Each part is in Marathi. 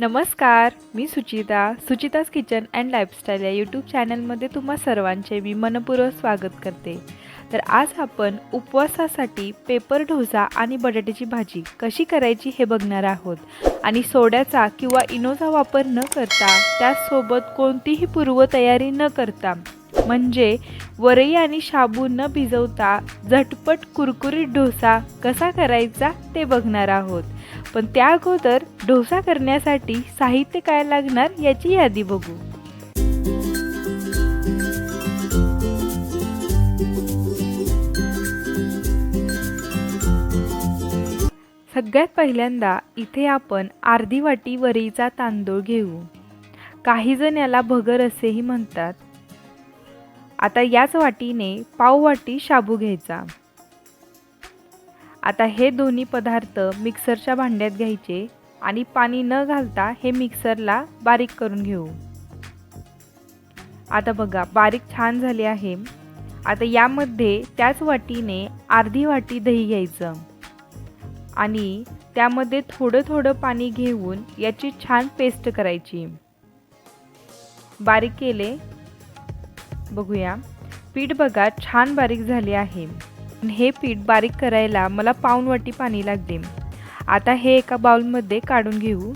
नमस्कार मी Suchita Suchita's kitchen and lifestyle या यूट्यूब चॅनलमध्ये तुम्हा सर्वांचे मी मनपूर्वक स्वागत करते. तर आज आपण उपवासासाठी पेपर डोसा आणि बटाट्याची भाजी कशी करायची हे बघणार आहोत. आणि सोड्याचा किंवा इनोचा वापर न करता त्याचसोबत कोणतीही पूर्वतयारी न करता म्हणजे वरई आणि शाबू न भिजवता झटपट कुरकुरीत डोसा कसा करायचा ते बघणार आहोत. पण त्या अगोदर डोसा करण्यासाठी साहित्य काय लागणार याची यादी बघू. सगळ्यात पहिल्यांदा इथे आपण अर्धी वाटी वरीचा तांदूळ घेऊ. काही जण याला भगर असेही म्हणतात. आता याच वाटीने पाव वाटी शाबू घ्यायचा. आता हे दोन्ही पदार्थ मिक्सरच्या भांड्यात घ्यायचे आणि पाणी न घालता हे मिक्सरला बारीक करून घेऊ. आता बघा बारीक छान झाले आहे. आता यामध्ये त्याच वाटीने अर्धी वाटी दही घ्यायचं. आणि त्यामध्ये थोडं थोडं पाणी घेऊन याची छान पेस्ट करायची. बारीक केले. बघूया. पीठ बघा छान बारीक झाले आहे. हे पीठ बारीक करायला मला पाऊण वाटी पाणी लागते आता हे एका बाउलमध्ये काढून घेऊ.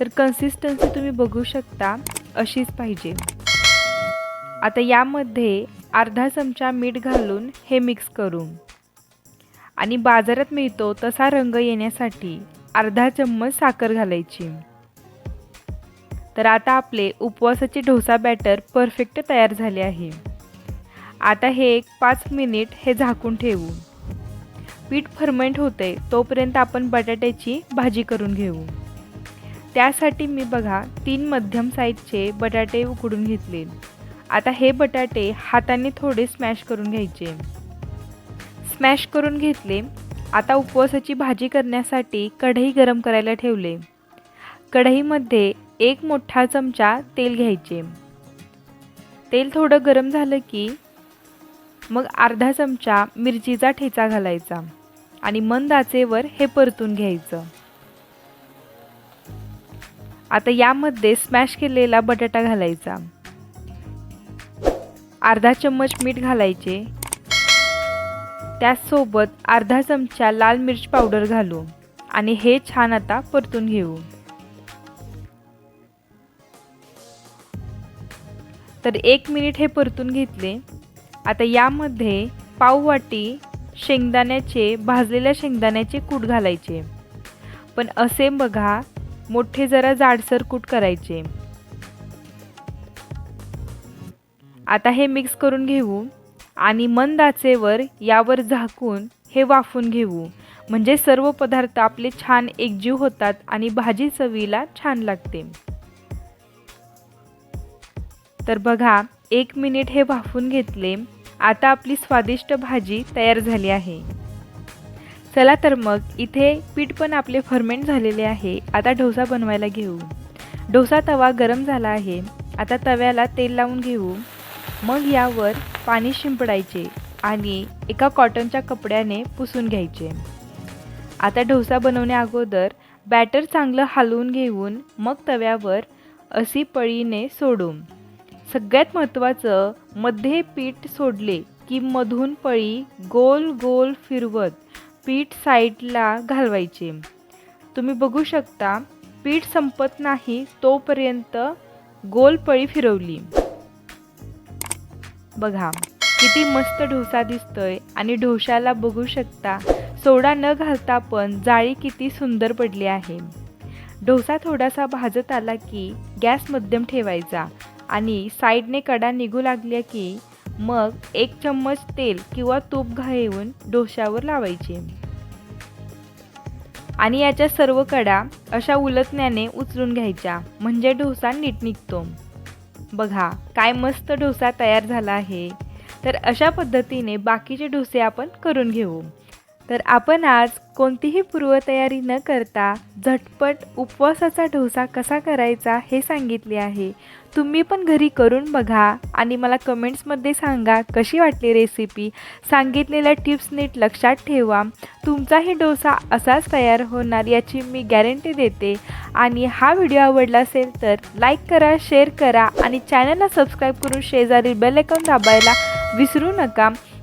तर कन्सिस्टन्सी तुम्ही बघू शकता अशीच पाहिजे. आता यामध्ये अर्धा चमचा मीठ घालून हे मिक्स करू. आणि बाजारात मिळतो तसा रंग येण्यासाठी अर्धा चम्मच साखर घालायची. तर आता आपले उपवासाचे डोसा बॅटर परफेक्ट तयार झाले आहे. आता हे एक पाच मिनिट हे झाकून ठेवू. पीठ फर्मेंट होते तोपर्यंत आपण बटाट्याची भाजी करून घेऊ. त्यासाठी मी बघा तीन मध्यम साईजचे बटाटे उकडून घेतले. आता हे बटाटे हाताने थोडे स्मॅश करून घ्यायचे. स्मॅश करून घेतले आता उपवासाची भाजी करण्यासाठी कढई गरम करायला ठेवले. कढईमध्ये एक मोठा चमचा तेल घ्यायचे. तेल थोडं गरम झालं की मग अर्धा चमचा मिरचीचा ठेचा घालायचा आणि मंद आचेवर हे परतून घ्यायचं. आता यामध्ये स्मॅश केलेला बटाटा घालायचा. अर्धा चम्मच मीठ घालायचे. त्याचसोबत अर्धा चमचा लाल मिरच पावडर घालू आणि हे छान आता परतून घेऊ. तर एक मिनिट हे परतून घेतले. आता यामध्ये पाववाटी शेंगदाण्याचे भाजलेल्या शेंगदाण्याचे कूट घालायचे. पण असे बघा मोठे जरा जाडसर कूट करायचे. आता हे मिक्स करून घेऊ आणि मंद आचेवर यावर झाकून हे वाफून घेऊ. म्हणजे सर्व पदार्थ आपले छान एकजीव होतात आणि भाजी चवीला छान लागते. तर बघा एक मिनिट हे वाफून घेतले. आता आपली स्वादिष्ट भाजी तयार झाली आहे. चला तर मग इथे पीठ पण आपले फर्मेंट झालेले आहे. आता डोसा बनवायला घेऊ. डोसा तवा गरम झाला आहे. आता तव्याला तेल लावून घेऊ. मग यावर पाणी शिंपडायचे आणि एका कॉटनच्या कपड्याने पुसून घ्यायचे. आता डोसा बनवण्या अगोदर बॅटर चांगलं हलवून घेऊन मग तव्यावर अशी पळीने सोडू. सगळ्यात महत्त्वाचं मध्ये पीठ सोडले की मधून पळी गोल गोल फिरवत पीठ साईडला घालवायचे. तुम्ही बघू शकता पीठ संपत नाही तोपर्यंत गोल पळी फिरवली. बघा किती मस्त डोसा दिसतोय आणि डोशाला बघू शकता सोडा न घालता पण जाळी किती सुंदर पडली आहे. डोसा थोडासा भाजत आला की गॅस मध्यम ठेवायचा. आणि साईडने कडा निघू लागल्या की मग एक चम्मच तेल किंवा तूप घेऊन डोशावर लावायचे. आणि याच्या सर्व कडा अशा उलटण्याने उचलून घ्यायच्या. म्हणजे डोसा नीट निघतो. बघा काय मस्त डोसा तयार झाला आहे. तर अशा पद्धतीने बाकीचे डोसे आपण करून घेऊ. तर आपण आज कोणतीही पूर्वतयारी न करता झटपट उपवासाचा डोसा कसा करायचा हे सांगितले आहे. तुम्ही पण घरी करून बघा आणि मला कमेंट्समध्ये सांगा कशी वाटली रेसिपी. सांगितलेल्या टिप्स नीट लक्षात ठेवा. तुमचाही डोसा असाच तयार होणार याची मी गॅरंटी देते. आणि हा व्हिडिओ आवडला असेल तर लाईक करा शेअर करा आणि चॅनलला सबस्क्राईब करून शेजारी बेल आयकॉन दाबायला विसरू नका.